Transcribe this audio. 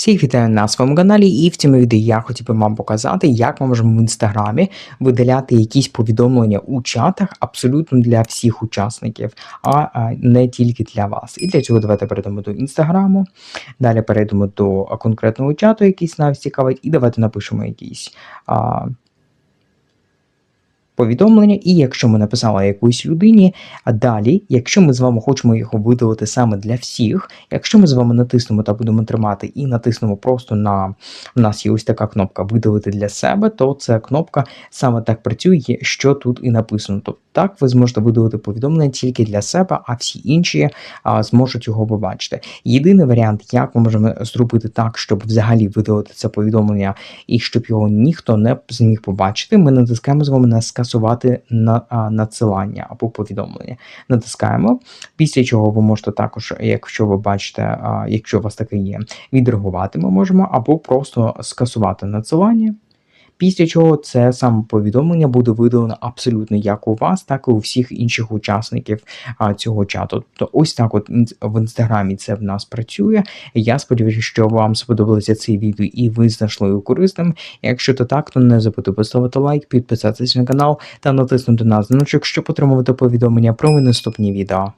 Всіх вітаю на своєму каналі, і в цьому відео я хотів би вам показати, як ми можемо в інстаграмі видаляти якісь повідомлення у чатах абсолютно для всіх учасників, а не тільки для вас. І для цього давайте перейдемо до інстаграму. Далі перейдемо до конкретного чату, який нас цікавить, і давайте напишемо якийсь. Повідомлення, і якщо ми написали якоїсь людині, а далі, якщо ми з вами хочемо його видалити саме для всіх, якщо ми з вами натиснемо та будемо тримати і натиснемо просто на у нас є ось така кнопка видалити для себе, то ця кнопка саме так працює, що тут і написано. Тобто так ви зможете видалити повідомлення тільки для себе, а всі інші а, зможуть його побачити. Єдиний варіант, як ми можемо зробити так, щоб взагалі видалити це повідомлення і щоб його ніхто не зміг побачити, ми натискаємо з вами на скасувати на надсилання або повідомлення. Натискаємо, після чого ви можете також, якщо ви бачите, якщо у вас таке є, відреагувати ми можемо, або просто скасувати надсилання. Після чого це саме повідомлення буде видалено абсолютно як у вас, так і у всіх інших учасників а, цього чату. Тобто, ось так, от в інстаграмі це в нас працює. Я сподіваюся, що вам сподобалося це відео і ви знайшли його корисним. Якщо то так, то не забудьте поставити лайк, підписатися на канал та натиснути на дзвіночок, щоб отримувати повідомлення про наступні відео.